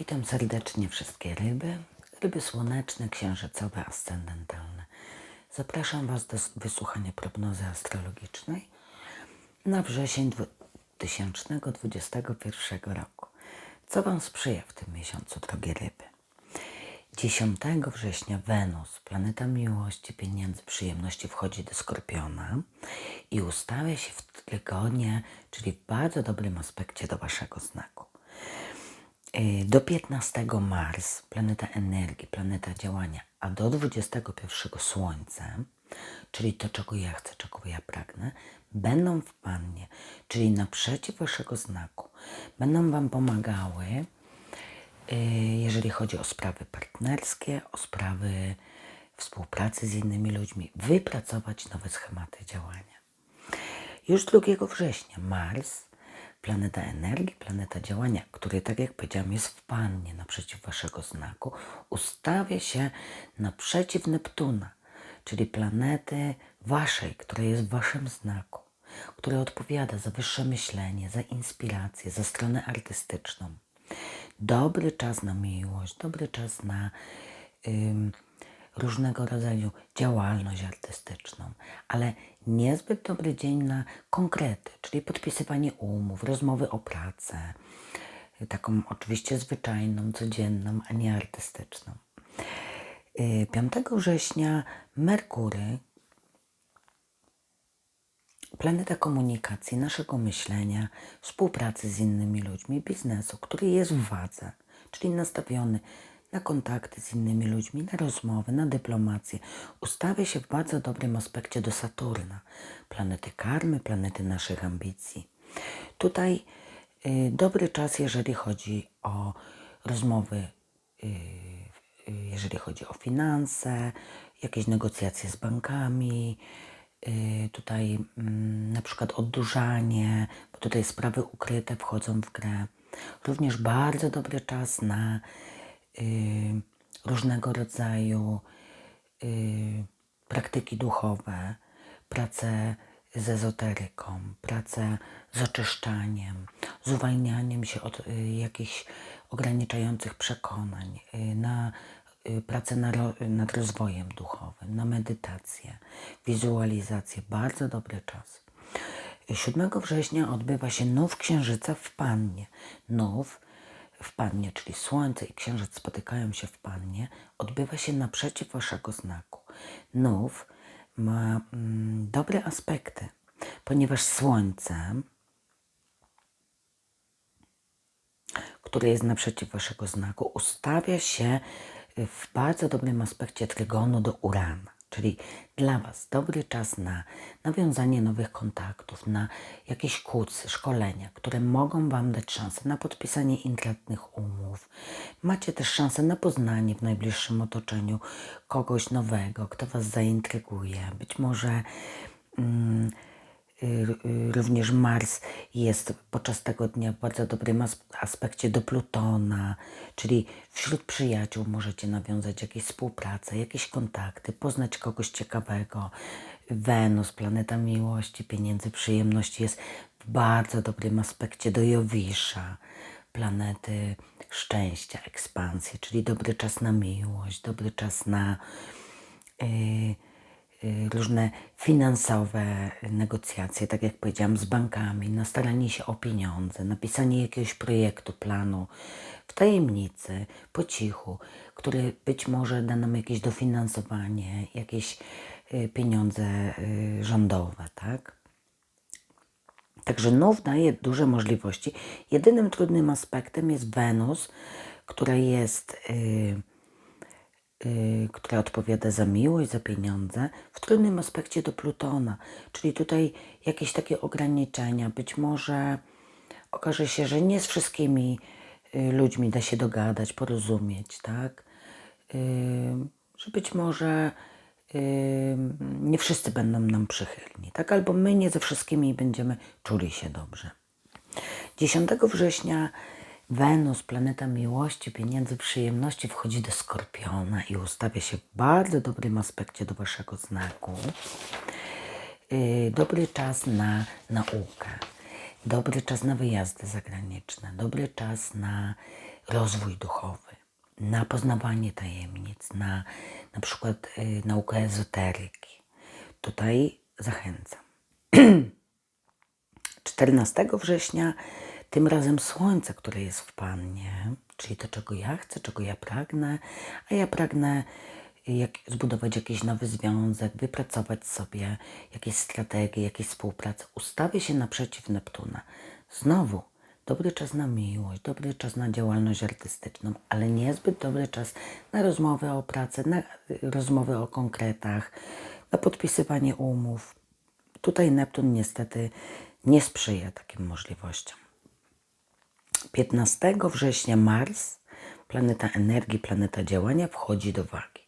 Witam serdecznie wszystkie ryby, ryby słoneczne, księżycowe, ascendentalne. Zapraszam Was do wysłuchania prognozy astrologicznej na wrzesień 2021 roku. Co Wam sprzyja w tym miesiącu, drogie ryby? 10 września Wenus, planeta miłości, pieniędzy, przyjemności, wchodzi do Skorpiona i ustawia się w trygonie, czyli w bardzo dobrym aspekcie do Waszego znaku. Y, Do 15 Mars, planeta energii, planeta działania, a do 21 Słońce, czyli to, czego ja chcę, czego ja pragnę, będą w Pannie, czyli naprzeciw Waszego znaku. Będą Wam pomagały, y, jeżeli chodzi o sprawy partnerskie, o sprawy współpracy z innymi ludźmi, wypracować nowe schematy działania. Już 2 września Mars, planeta energii, planeta działania, który, tak jak powiedziałam, jest w Pannie naprzeciw Waszego znaku, ustawia się naprzeciw Neptuna, czyli planety Waszej, która jest w Waszym znaku, która odpowiada za wyższe myślenie, za inspirację, za stronę artystyczną. Dobry czas na miłość, dobry czas na różnego rodzaju działalność artystyczną, ale niezbyt dobry dzień na konkrety, czyli podpisywanie umów, rozmowy o pracę, taką oczywiście zwyczajną, codzienną, a nie artystyczną. Y, 5 września Merkury, planeta komunikacji, naszego myślenia, współpracy z innymi ludźmi, biznesu, który jest w wadze, czyli nastawiony na kontakty z innymi ludźmi, na rozmowy, na dyplomację, ustawia się w bardzo dobrym aspekcie do Saturna, planety karmy, planety naszych ambicji. Tutaj y, dobry czas, jeżeli chodzi o rozmowy, y, y, jeżeli chodzi o finanse, jakieś negocjacje z bankami, y, tutaj mm, na przykład oddłużanie, bo tutaj sprawy ukryte wchodzą w grę. Również bardzo dobry czas na różnego rodzaju y, praktyki duchowe, pracę z ezoteryką, pracę z oczyszczaniem, z uwalnianiem się od y, jakichś ograniczających przekonań, y, na y, pracę nad rozwojem duchowym, na medytację, wizualizację. Bardzo dobry czas. 7 września odbywa się nów księżyca w Pannie. Nów w Pannie, czyli Słońce i Księżyc spotykają się w Pannie, odbywa się naprzeciw Waszego znaku. Nów ma mm, dobre aspekty, ponieważ Słońce, które jest naprzeciw Waszego znaku, ustawia się w bardzo dobrym aspekcie trygonu do Urana. Czyli dla Was dobry czas na nawiązanie nowych kontaktów, na jakieś kursy, szkolenia, które mogą Wam dać szansę na podpisanie intratnych umów. Macie też szansę na poznanie w najbliższym otoczeniu kogoś nowego, kto Was zaintryguje. Być może mm, również Mars jest podczas tego dnia w bardzo dobrym as- aspekcie do Plutona, czyli wśród przyjaciół możecie nawiązać jakieś współpracę, jakieś kontakty, poznać kogoś ciekawego. Wenus, planeta miłości, pieniędzy, przyjemności jest w bardzo dobrym aspekcie do Jowisza, planety szczęścia, ekspansji, czyli dobry czas na miłość, dobry czas na y, y, różne finansowe negocjacje, tak jak powiedziałam, z bankami, na staranie się o pieniądze, napisanie jakiegoś projektu, planu w tajemnicy, po cichu, który być może da nam jakieś dofinansowanie, jakieś y, pieniądze y, rządowe, tak? Także nów daje duże możliwości. Jedynym trudnym aspektem jest Wenus, która jest, y, y, która odpowiada za miłość, za pieniądze, w trudnym aspekcie do Plutona. Czyli tutaj jakieś takie ograniczenia. Być może okaże się, że nie z wszystkimi y, ludźmi da się dogadać, porozumieć, tak? Y, że być może y, nie wszyscy będą nam przychylni, tak? Albo my nie ze wszystkimi będziemy czuli się dobrze. 10 września Wenus, planeta miłości, pieniędzy, przyjemności, wchodzi do Skorpiona i ustawia się w bardzo dobrym aspekcie do Waszego znaku. Yy, Dobry czas na naukę, dobry czas na wyjazdy zagraniczne, dobry czas na rozwój duchowy, na poznawanie tajemnic, na na przykład y, naukę ezoteryki. Tutaj zachęcam. 14 września, tym razem Słońce, które jest w Pannie, czyli to, czego ja chcę, czego ja pragnę, a ja pragnę jak, zbudować jakiś nowy związek, wypracować sobie jakieś strategie, jakieś współpracę. Ustawię się naprzeciw Neptuna. Znowu, dobry czas na miłość, dobry czas na działalność artystyczną, ale niezbyt dobry czas na rozmowę o pracy, na rozmowy o konkretach, na podpisywanie umów. Tutaj Neptun niestety nie sprzyja takim możliwościom. 15 września Mars, planeta energii, planeta działania, wchodzi do wagi.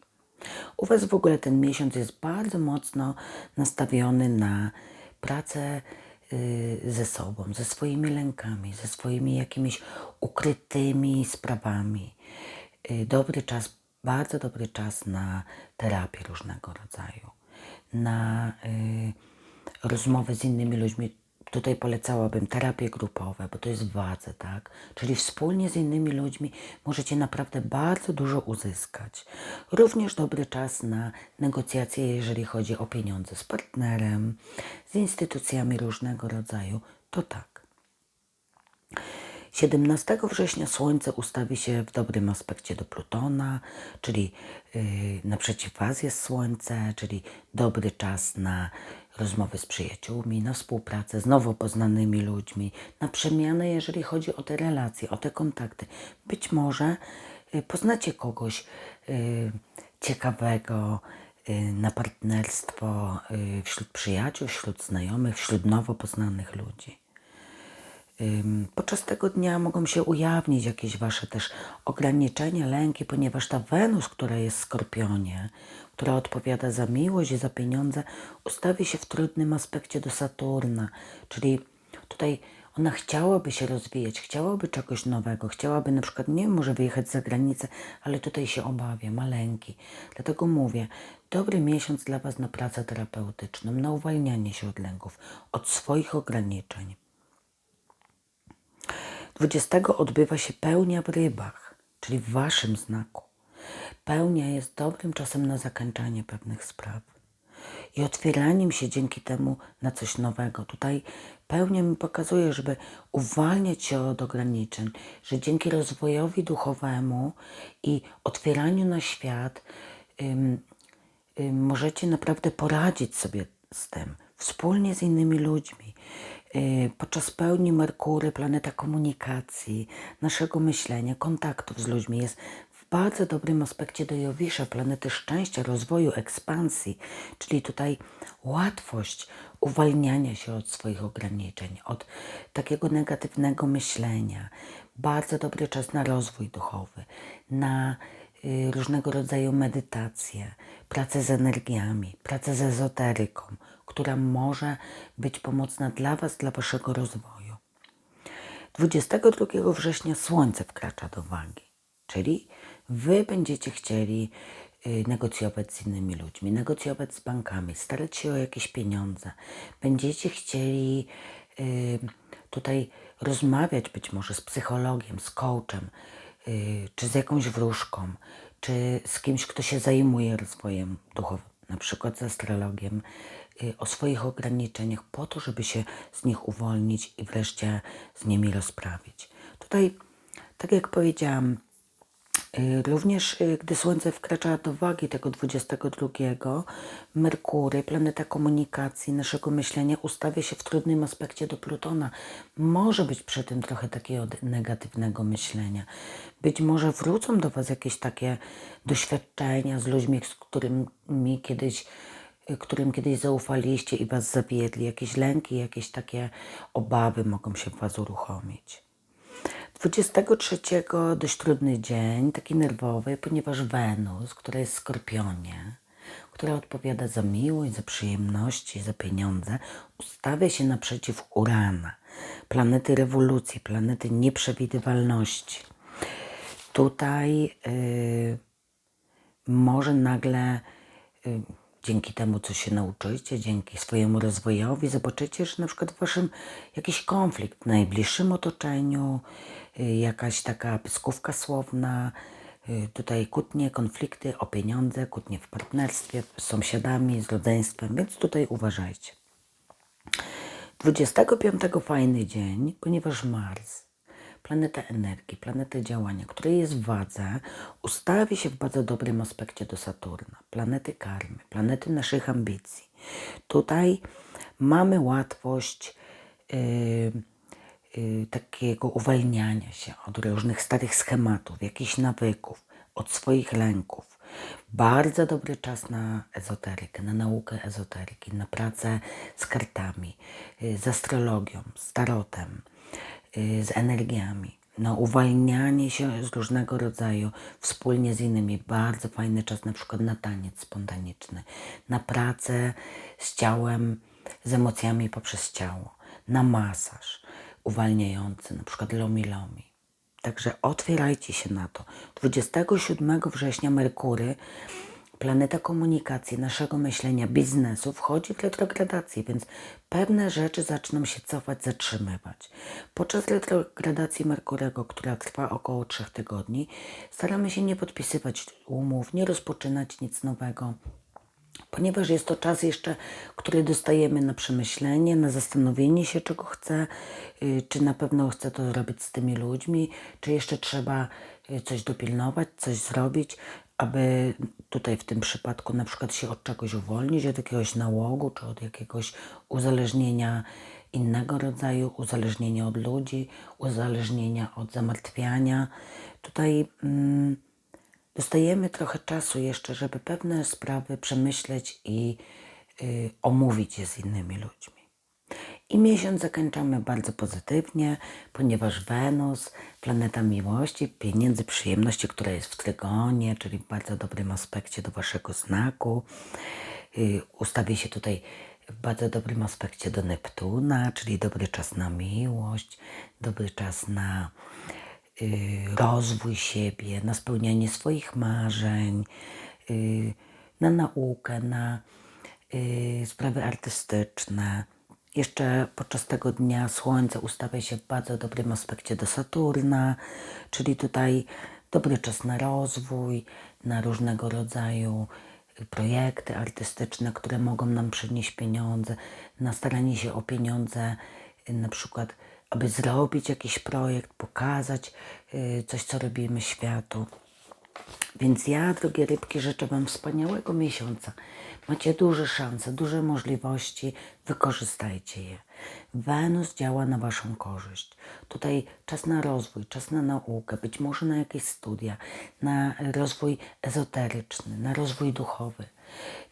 U Was w ogóle ten miesiąc jest bardzo mocno nastawiony na pracę y, ze sobą, ze swoimi lękami, ze swoimi jakimiś ukrytymi sprawami. Y, dobry czas, bardzo dobry czas na terapię różnego rodzaju, na y, rozmowy z innymi ludźmi, Tutaj polecałabym terapie grupowe, bo to jest wadze, tak? Czyli wspólnie z innymi ludźmi możecie naprawdę bardzo dużo uzyskać. Również dobry czas na negocjacje, jeżeli chodzi o pieniądze z partnerem, z instytucjami różnego rodzaju. To tak. 17 września Słońce ustawi się w dobrym aspekcie do Plutona, czyli yy, naprzeciw Was jest Słońce, czyli dobry czas na rozmowy z przyjaciółmi, na współpracę z nowo poznanymi ludźmi, na przemianę, jeżeli chodzi o te relacje, o te kontakty. Być może y, poznacie kogoś y, ciekawego y, na partnerstwo wśród przyjaciół, wśród znajomych, wśród nowo poznanych ludzi. Podczas tego dnia mogą się ujawnić jakieś Wasze też ograniczenia, lęki, ponieważ ta Wenus, która jest w Skorpionie, która odpowiada za miłość i za pieniądze, ustawi się w trudnym aspekcie do Saturna, czyli tutaj ona chciałaby się rozwijać, chciałaby czegoś nowego, chciałaby na przykład, nie wiem, może wyjechać za granicę, ale tutaj się obawia, ma lęki. Dlatego mówię, dobry miesiąc dla Was na pracę terapeutyczną, na uwalnianie się od lęków, od swoich ograniczeń. 20 odbywa się pełnia w rybach, czyli w Waszym znaku. Pełnia jest dobrym czasem na zakończenie pewnych spraw i otwieraniem się dzięki temu na coś nowego. Tutaj pełnia mi pokazuje, żeby uwalniać się od ograniczeń, że dzięki rozwojowi duchowemu i otwieraniu na świat ym, ym, możecie naprawdę poradzić sobie z tym wspólnie z innymi ludźmi. Y, podczas pełni Merkury, planeta komunikacji, naszego myślenia, kontaktów z ludźmi jest w bardzo dobrym aspekcie do Jowisza, planety szczęścia, rozwoju, ekspansji, czyli tutaj łatwość uwalniania się od swoich ograniczeń, od takiego negatywnego myślenia. Bardzo dobry czas na rozwój duchowy, na y, różnego rodzaju medytacje, pracę z energiami, pracę z ezoteryką, która może być pomocna dla Was, dla Waszego rozwoju. 22 września Słońce wkracza do wagi, czyli Wy będziecie chcieli y, negocjować z innymi ludźmi, negocjować z bankami, starać się o jakieś pieniądze. Będziecie chcieli y, tutaj rozmawiać być może z psychologiem, z coachem, y, czy z jakąś wróżką, czy z kimś, kto się zajmuje rozwojem duchowym, na przykład z astrologiem, o swoich ograniczeniach po to, żeby się z nich uwolnić i wreszcie z nimi rozprawić. Tutaj, tak jak powiedziałam, y, Również y, gdy Słońce wkracza do wagi tego 22, Merkury, planeta komunikacji, naszego myślenia, ustawia się w trudnym aspekcie do Plutona. Może być przy tym trochę takiego negatywnego myślenia. Być może wrócą do Was jakieś takie doświadczenia z ludźmi, z którymi kiedyś którym kiedyś zaufaliście i was zawiedli, jakieś lęki, jakieś takie obawy mogą się w was uruchomić. 23 dość trudny dzień, taki nerwowy, ponieważ Wenus, która jest w Skorpionie, która odpowiada za miłość, za przyjemności, za pieniądze, ustawia się naprzeciw Urana, planety rewolucji, planety nieprzewidywalności. Tutaj yy, może nagle yy, dzięki temu, co się nauczycie, dzięki swojemu rozwojowi, zobaczycie, że na przykład w waszym jakiś konflikt w najbliższym otoczeniu, y, jakaś taka pyskówka słowna, y, tutaj kłótnie, konflikty o pieniądze, kłótnie w partnerstwie z sąsiadami, z rodzeństwem, więc tutaj uważajcie. 25 fajny dzień, ponieważ Mars, planeta energii, planeta działania, który jest w wadze, ustawi się w bardzo dobrym aspekcie do Saturna, planety karmy, planety naszych ambicji. Tutaj mamy łatwość yy, yy, takiego uwalniania się od różnych starych schematów, jakichś nawyków, od swoich lęków. Bardzo dobry czas na ezoterykę, na naukę ezoteryki, na pracę z kartami, y, z astrologią, z tarotem, z energiami, na uwalnianie się z różnego rodzaju wspólnie z innymi. Bardzo fajny czas na przykład na taniec spontaniczny, na pracę z ciałem, z emocjami poprzez ciało, na masaż uwalniający, na przykład lomi lomi. Także otwierajcie się na to. 27 września Merkury, planeta komunikacji, naszego myślenia, biznesu, wchodzi w retrogradację, więc pewne rzeczy zaczną się cofać, zatrzymywać. Podczas retrogradacji Merkurego, która trwa około 3 tygodni, staramy się nie podpisywać umów, nie rozpoczynać nic nowego ponieważ jest to czas jeszcze, który dostajemy na przemyślenie, na zastanowienie się, czego chcę, y, czy na pewno chcę to zrobić z tymi ludźmi, czy jeszcze trzeba y, coś dopilnować, coś zrobić, aby tutaj w tym przypadku na przykład się od czegoś uwolnić, od jakiegoś nałogu, czy od jakiegoś uzależnienia innego rodzaju, uzależnienia od ludzi, uzależnienia od zamartwiania. Tutaj. Mm, dostajemy trochę czasu jeszcze, żeby pewne sprawy przemyśleć i y, omówić je z innymi ludźmi. I miesiąc zakończamy bardzo pozytywnie, ponieważ Wenus, planeta miłości, pieniędzy, przyjemności, która jest w trygonie, czyli w bardzo dobrym aspekcie do Waszego znaku, y, ustawi się tutaj w bardzo dobrym aspekcie do Neptuna, czyli dobry czas na miłość, dobry czas na Y, rozwój siebie, na spełnianie swoich marzeń, y, na naukę, na sprawy artystyczne. Jeszcze podczas tego dnia Słońce ustawia się w bardzo dobrym aspekcie do Saturna, czyli tutaj dobry czas na rozwój, na różnego rodzaju projekty artystyczne, które mogą nam przynieść pieniądze, na staranie się o pieniądze, na przykład aby zrobić jakiś projekt, pokazać y, coś, co robimy światu. Więc ja, drogie rybki, życzę Wam wspaniałego miesiąca. Macie duże szanse, duże możliwości, wykorzystajcie je. Wenus działa na Waszą korzyść. Tutaj czas na rozwój, czas na naukę, być może na jakieś studia, na rozwój ezoteryczny, na rozwój duchowy.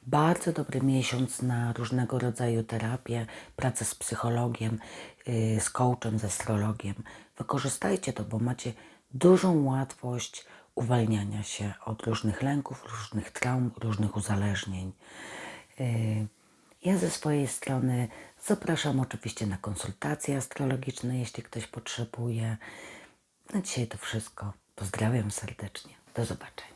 Bardzo dobry miesiąc na różnego rodzaju terapię, pracę z psychologiem, yy, z coachem, z astrologiem. Wykorzystajcie to, bo macie dużą łatwość uwalniania się od różnych lęków, różnych traum, różnych uzależnień. Yy, ja ze swojej strony zapraszam oczywiście na konsultacje astrologiczne, jeśli ktoś potrzebuje. Na dzisiaj to wszystko. Pozdrawiam serdecznie. Do zobaczenia.